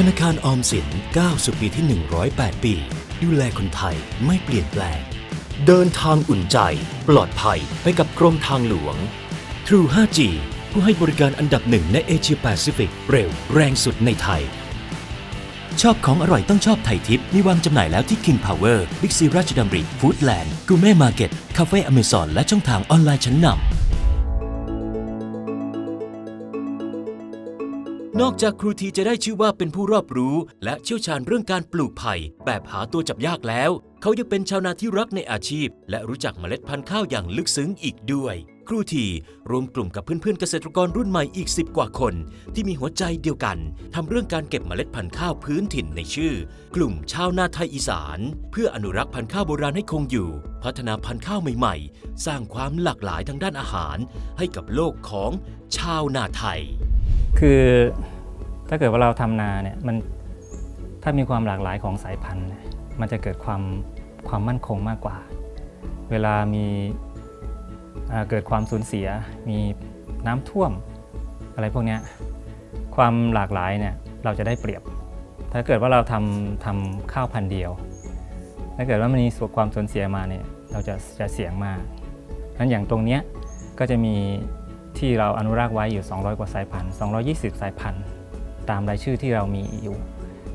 ธนาคารออมสินก้าวสู่ปีที่ 108 ปี ดูแลคนไทยไม่เปลี่ยนแปลง เดินทางอุ่นใจ ปลอดภัยไปกับกรมทางหลวง True 5G ผู้ให้บริการอันดับหนึ่งในเอเชียแปซิฟิกเร็วแรงสุดในไทย ชอบของอร่อยต้องชอบไทยทิปมีวางจำหน่ายแล้วที่ King Power Big C ราชดำริฟู้ดแลนด์กูเม่มาร์เก็ตคาเฟ่อเมซอนและช่องทางออนไลน์ชั้นนำ นอกจากครูทีจะได้ชื่อว่าเป็นผู้รอบรู้ และเชี่ยวชาญเรื่องการปลูกไผ่แบบหาตัวจับยากแล้ว เขายังเป็นชาวนาที่รักในอาชีพ และรู้จักเมล็ดพันธุ์ข้าวอย่างลึกซึ้งอีกด้วย ครูทีรวมกลุ่มกับเพื่อนๆเกษตรกรรุ่นใหม่อีก 10 กว่าคน ที่มีหัวใจเดียวกันทำเรื่องการเก็บเมล็ดพันธุ์ข้าวพื้นถิ่นในชื่อ กลุ่มชาวนาไทยอีสาน เพื่ออนุรักษ์พันธุ์ข้าวโบราณให้คงอยู่ พัฒนาพันธุ์ข้าวใหม่ๆ สร้างความหลากหลายทางด้านอาหาร ให้กับโลกของชาวนาไทย คือถ้าเกิดว่าเราทำนาเนี่ยมันถ้ามีความหลากหลายของสายพันธุ์ มันจะเกิดความความมั่นคงมากกว่า เวลามีเกิดความสูญเสีย มีน้ำท่วมอะไรพวกนี้ความหลากหลายเนี่ยเราจะได้เปรียบ ถ้าเกิดว่าเราทำทำข้าวพันธุ์เดียว ถ้าเกิดว่ามันมีส่วนความสูญเสียมาเนี่ยเราจะจะเสี่ยงมากนั้นอย่างตรงเนี้ยก็จะมี ที่เราอนุรักษ์ไว้อยู่ 200 กว่าสายพันธุ์ 220 สายพันธุ์ ตามรายชื่อที่เรามีอยู่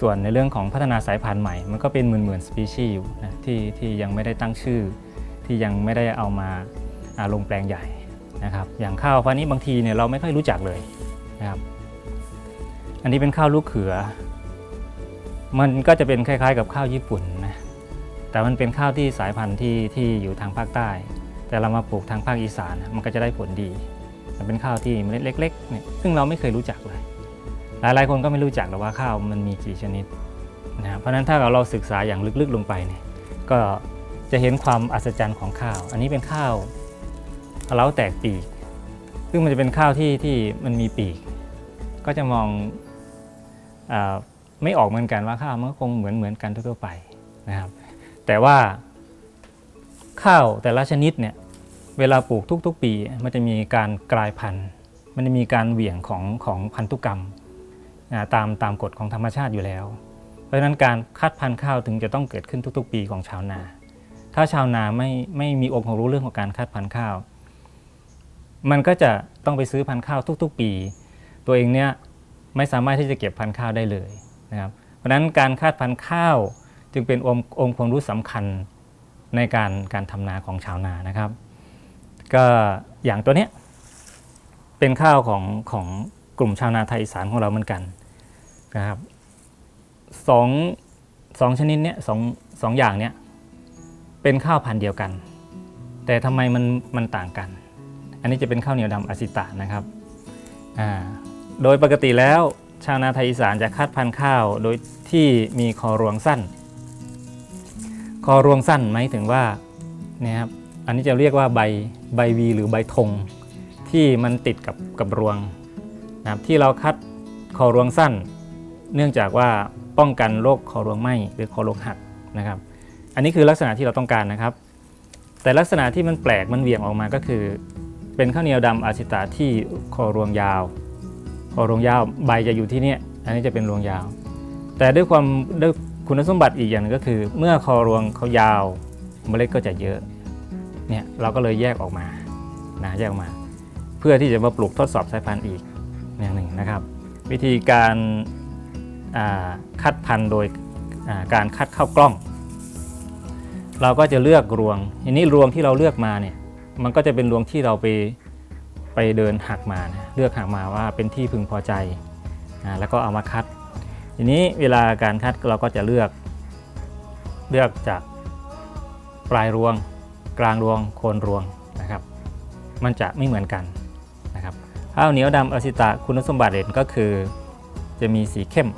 ส่วนในเรื่องของพัฒนาสายพันธุ์ใหม่ มันก็เป็นหมื่นๆสปีชีส์อยู่นะที่ที่ยังไม่ได้ตั้งชื่อ ที่ยังไม่ได้เอามาอาลงแปลงใหญ่นะครับอย่างข้าวพันนี้บางทีเนี่ยเราไม่ค่อยรู้จักเลยนะครับอันนี้เป็นข้าวลูกเขือ มันก็จะเป็นคล้าย ๆ กับข้าวญี่ปุ่นนะแต่มันเป็นข้าวที่สายพันธุ์ที่ที่อยู่ทางภาคใต้ แต่เรามาปลูกทางภาคอีสานมันก็จะได้ผลดี มันเป็นข้าวที่เมล็ดเล็กๆเนี่ยซึ่งเราไม่เคยรู้จักเลย หลายๆคนก็ไม่รู้จักหรอกว่าข้าวมันมีกี่ชนิดนะครับเพราะฉะนั้นถ้าเราศึกษาอย่างลึกๆลงไปเนี่ยก็จะเห็นความอัศจรรย์ของข้าว อันนี้เป็นข้าวเล้าแตกปีก ซึ่งมันจะเป็นข้าวที่ที่มันมีปีก ก็จะมองอไม่ออกเหมือนกันว่าข้าวมันก็คงเหมือนเหมือนกันทั่วๆไปนะครับ แต่ว่าข้าวแต่ละชนิดเนี่ย เวลาปลูกทุก ๆ ปีมันจะมีการกลายพันธุ์ มันจะมีการเหวี่ยงของของพันธุกรรมตามตามกฎของธรรมชาติอยู่แล้ว เพราะฉะนั้นการคัดพันธุ์ข้าวถึงจะต้องเกิดขึ้นทุก ๆ ปีของชาวนา ถ้าชาวนาไม่ไม่มีองค์ความรู้เรื่องของการคัดพันธุ์ข้าว มันก็จะต้องไปซื้อพันธุ์ข้าวทุก ๆ ปี ตัวเองเนี่ยไม่สามารถที่จะเก็บพันธุ์ข้าวได้เลยนะครับ เพราะฉะนั้นการคาดพันธุ์ข้าวจึงเป็นองค์องค์ความรู้สำคัญในการการทำนาของชาวนานะครับ ก็อย่างตัวเนี้ยเป็นข้าวของของกลุ่มชาวนาไทยอีสานของเราเหมือนกันนะครับสองสองชนิดเนี้ยสองสองอย่างเนี้ยเป็นข้าวพันธุ์เดียวกัน แต่ทำไมมันมันต่างกัน อันนี้จะเป็นข้าวเหนียวดำอาซิตะนะครับอ่าโดยปกติแล้วชาวนาไทยอีสานจะคัดพันธุ์ข้าวโดยที่มีคอรวงสั้น คอรวงสั้นหมายถึงว่าเนี่ยครับ อันนี้จะเรียกว่าใบใบวีหรือใบธงที่มันติดกับกับรวงนะครับที่เราคัดคอรวงสั้น เนื่องจากว่าป้องกันโรคคอรวงไหมหรือคอรวงหักนะครับ อันนี้คือลักษณะที่เราต้องการนะครับ แต่ลักษณะที่มันแปลกมันเหวี่ยงออกมาก็คือ เป็นข้าวเหนียวดำอาชิตาที่คอรวงยาว คอรวงยาวใบจะอยู่ที่นี่อันนี้จะเป็นรวงยาว แต่ด้วยความด้วยคุณสมบัติอีกอย่างหนึงก็คือ เมื่อคอรวงเขายาวเมล็ดก็จะเยอะ เนี่ยเราก็เลยแยกออกมานะแยกออกมา เพื่อที่จะมาปลูกทดสอบสายพันธุ์อีกอย่างหนึ่งนะครับ วิธีการาคัดพันธุ์โดยาการคัดเข้ากล้อง เราก็จะเลือกรวงทีนี้รวงที่เราเลือกมาเนี่ยมันก็จะเป็นรวงที่เราไปไปเดินหักมานะเลือกหักมาว่าเป็นที่พึงพอใจอแล้วก็เอามาคัด ทีนี้เวลาการคัดเราก็จะเลือกเลือกจากปลายรวง กลางรวงโคนรวงนะครับ มันจะไม่เหมือนกันนะครับข้าวเหนียวดำอสิตะคุณสมบัติเด่นก็คือ จะมีสีเข้ม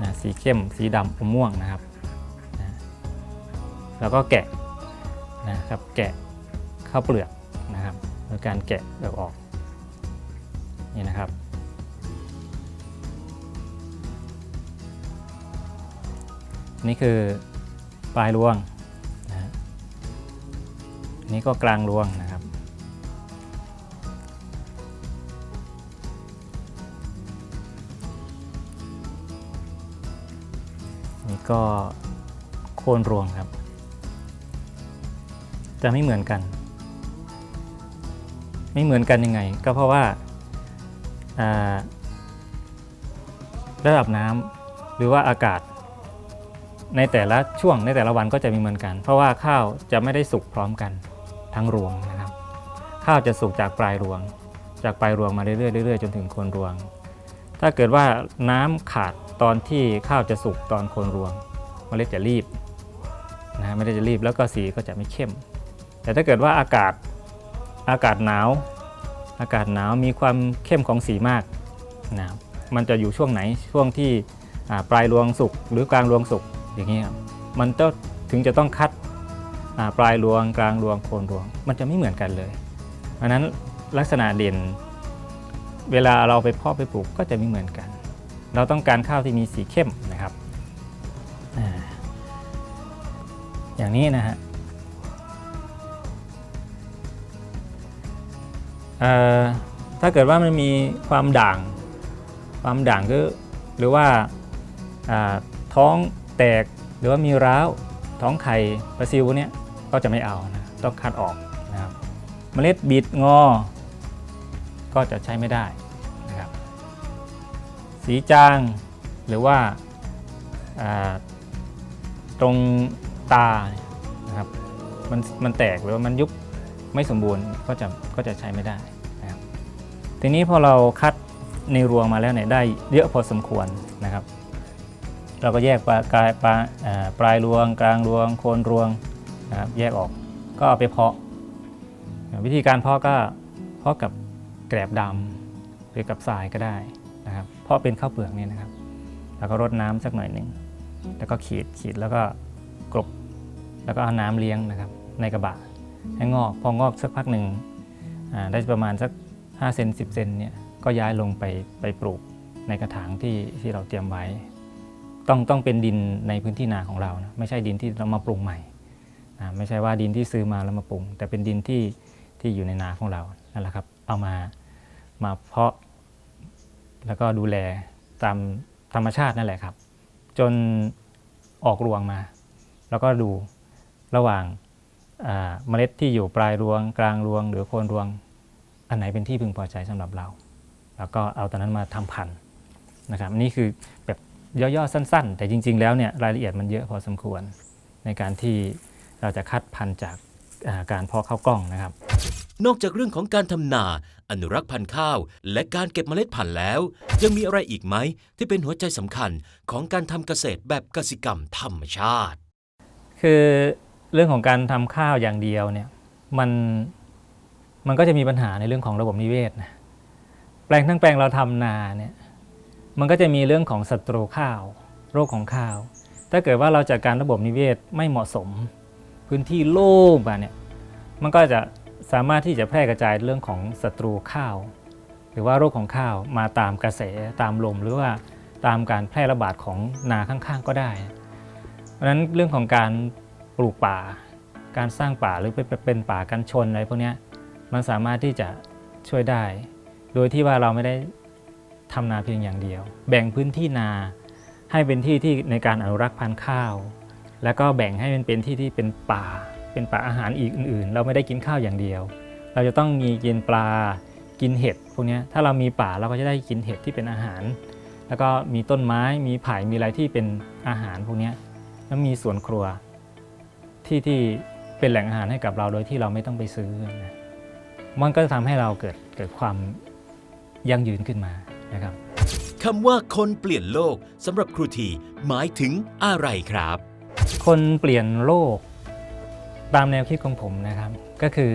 นะสีเข้ม สีดำอมม่วงนะครับนะแล้วก็แกะนะครับแกะข้าวเปลือกนะครับโดยการแกะเปลือกออกนี่นะครับนี่คือปลายรวง นี่ก็กลางรวงนะครับ นี่ก็โคนรวงครับ จะไม่เหมือนกัน ไม่เหมือนกันยังไง ก็เพราะว่าระดับน้ำหรือว่าอากาศในแต่ละช่วงในแต่ละวันก็จะไมีเหมือนกัน เพราะว่าข้าวจะไม่ได้สุกพร้อมกัน ทั้งรวงนะครับ ข้าวจะสุกจากปลายรวง จากปลายรวงมาเรื่อยๆเรื่อยๆจนถึงโคนรวง ถ้าเกิดว่าน้ำขาดตอนที่ข้าวจะสุกตอนโคนรวงเมล็ดจะรีบนะฮะไม่ได้จะรีบแล้วก็สีก็จะไม่เข้ม แต่ถ้าเกิดว่าอากาศอากาศหนาว อากาศหนาวมีความเข้มของสีมากนะครับมันจะอยู่ช่วงไหนช่วงที่ปลายรวงสุกหรือกลางรวงสุกอย่างนี้ครับมันจะถึงจะต้องคัด ปลายรวงกลางรวงโคนรวง มันจะไม่เหมือนกันเลยเพราะนั้นลักษณะเด่น เวลาเราไปเพาะไปปลูกก็จะไม่เหมือนกัน เราต้องการข้าวที่มีสีเข้มนะครับอย่างนี้นะฮะถ้าเกิดว่ามันมีความด่าง ความด่างก็หรือว่าท้องแตกหรือว่ามีร้าวท้องไข่ปลาซิวพวเนี้ย ก็จะไม่เอานะต้องคัดออกนะครับเมล็ดบิดงอ ก็จะใช้ไม่ได้นะครับ สีจางหรือว่าาตรงตานะครับมันมันแตกหรือว่ามันยุบไม่สมบูรณ์ก็จะก็จะใช้ไม่ได้นะครับทีนี้พอเราคัดในรวงมาแล้วเนี่ยได้เยอะพอสมควรนะครับ เราก็แยกปลายปลาอ่าปลายรวง กลางรวงโคนรวง นะครับแยกออกก็เอาไปเพาะ วิธีการเพาะก็เพาะกับแกลบดำหรือกับทรายก็ได้นะครับเพาะเป็นข้าวเปลือกเนี่ยนะครับ แล้วก็รดน้ำสักหน่อยหนึ่งแล้วก็ขีดขีดแล้วก็กลบแล้วก็เอาน้ำเลี้ยงนะครับ ในกระบะให้งอกพองอกสักพักหนึ่งได้ประมาณสัก5เซน10เซนเนี่ยก็ย้ายลงไปไปปลูกในกระถางที่ที่เราเตรียมไว้ ต้องต้องเป็นดินในพื้นที่นาของเรานะไม่ใช่ดินที่เรามาปรุงใหม่ ไม่ใช่ว่าดินที่ซื้อมาแล้วมาปรุง แต่เป็นดินที่ที่อยู่ในนาของเรานั่นแหละครับ เอามามาเพาะ แล้วก็ดูแลตามธรรมชาตินั่นแหละครับ จนออกรวงมา แล้วก็ดูระหว่างเมล็ดที่อยู่ปลายรวง กลางรวง หรือโคนรวง อันไหนเป็นที่พึงพอใจสำหรับเรา แล้วก็เอาตอนนั้นมาทำพันธุ์นะครับนี่คือแบบย่อๆสั้น ๆ แต่จริง ๆ แล้วเนี่ยรายละเอียดมันเยอะพอสมควรในการที่ เราจะคัดพันธุ์จากอ่าการเพาะข้าวกล้องนะครับ นอกจากเรื่องของการทำนา อนุรักษ์พันธุ์ข้าว และการเก็บเมล็ดพันธุ์แล้ว ยังมีอะไรอีกไหมที่เป็นหัวใจสำคัญของการทำเกษตรแบบกสิกรรมธรรมชาติ คือเรื่องของการทำข้าวอย่างเดียวเนี่ยมันมันก็จะมีปัญหาในเรื่องของระบบนิเวศนะแปลงทั้งแปลงเราทำนาเนี่ยมันก็จะมีเรื่องของศัตรูข้าว โรคของข้าว ถ้าเกิดว่าเราจัดการระบบนิเวศไม่เหมาะสม พื้นที่โล่งมาเนี่ยมันก็จะสามารถที่จะแพร่กระจายเรื่องของศัตรูข้าว หรือว่าโรคของข้าวมาตามกระแสตามลมหรือว่าตามการแพร่ระบาดของนาข้างๆก็ได้ เพราะฉะนั้นเรื่องของการปลูกป่า การสร้างป่าหรือเป็นเป็นป่ากันชนอะไรพวกนี้มันสามารถที่จะช่วยได้ โดยที่ว่าเราไม่ได้ทำนาเพียงอย่างเดียว แบ่งพื้นที่นาให้เป็นที่ที่ในการอนุรักษ์พันธุ์ข้าว แล้วก็แบ่งให้มันเป็นที่ที่เป็นป่า เป็นป่าอาหารอีกอื่นๆ เราไม่ได้กินข้าวอย่างเดียว เราจะต้องมีกินปลา กินเห็ดพวกนี้ถ้าเรามีป่าเราก็จะได้กินเห็ดที่เป็นอาหาร แล้วก็มีต้นไม้ มีไผ่ มีอะไรที่เป็นอาหารพวกนี้แล้วมีสวนครัวที่ที่เป็นแหล่งอาหารให้กับเราโดยที่เราไม่ต้องไปซื้อนะมันก็จะทำให้เราเกิดเกิดความยั่งยืนขึ้นมานะครับคำว่าคนเปลี่ยนโลกสำหรับครูทีหมายถึงอะไรครับ คนเปลี่ยนโลกตามแนวคิดของผมนะครับ ก็คือ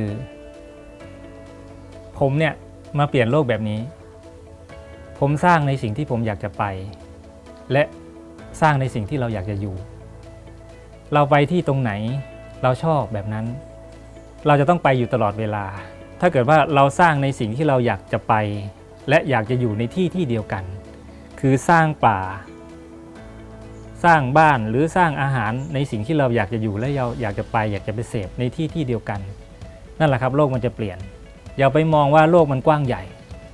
ผมเนี่ยมาเปลี่ยนโลกแบบนี้ ผมสร้างในสิ่งที่ผมอยากจะไป และสร้างในสิ่งที่เราอยากจะอยู่ เราไปที่ตรงไหนเราชอบแบบนั้น เราจะต้องไปอยู่ตลอดเวลา ถ้าเกิดว่าเราสร้างในสิ่งที่เราอยากจะไป และอยากจะอยู่ในที่ที่เดียวกัน คือสร้างป่า สร้างบ้านหรือสร้างอาหารในสิ่งที่เราอยากจะอยู่และเราอยากจะไปอยากจะไปเสพในที่ที่เดียวกัน นั่นแหละครับโลกมันจะเปลี่ยน อย่าไปมองว่าโลกมันกว้างใหญ่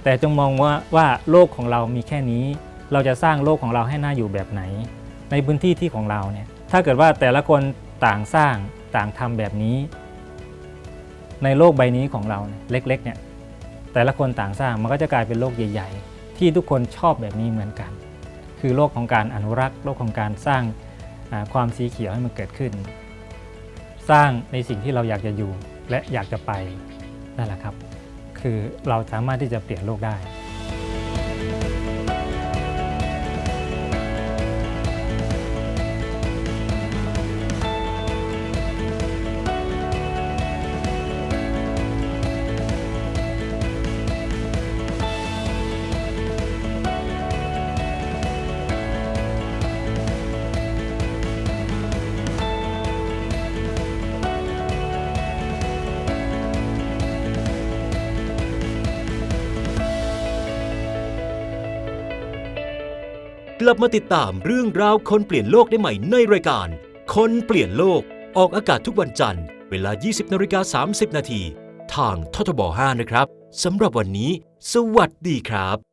แต่จงมองว่าว่าโลกของเรามีแค่นี้ เราจะสร้างโลกของเราให้น่าอยู่แบบไหน ในพื้นที่ที่ของเราเนี่ยถ้าเกิดว่าแต่ละคนต่างสร้างต่างทำแบบนี้ ในโลกใบนี้ของเราเเล็กๆเนี่ยแต่ละคนต่างสร้างมันก็จะกลายเป็นโลกใหญ่ ๆ ที่ทุกคนชอบแบบนี้เหมือนกัน คือโลกของการอนุรักษ์ โลกของการสร้างความสีเขียวให้มันเกิดขึ้น สร้างในสิ่งที่เราอยากจะอยู่และอยากจะไปนั่นแหละครับ คือเราสามารถที่จะเปลี่ยนโลกได้ ลับมาติดตามเรื่องราวคนเปลี่ยนโลกได้ใหม่ในรายการ คนเปลี่ยนโลกออกอากาศทุกวันจันทร์ เวลา 20นาฬิกา30 นาทีทางททบ 5 นะครับสำหรับวันนี้ สวัสดีครับ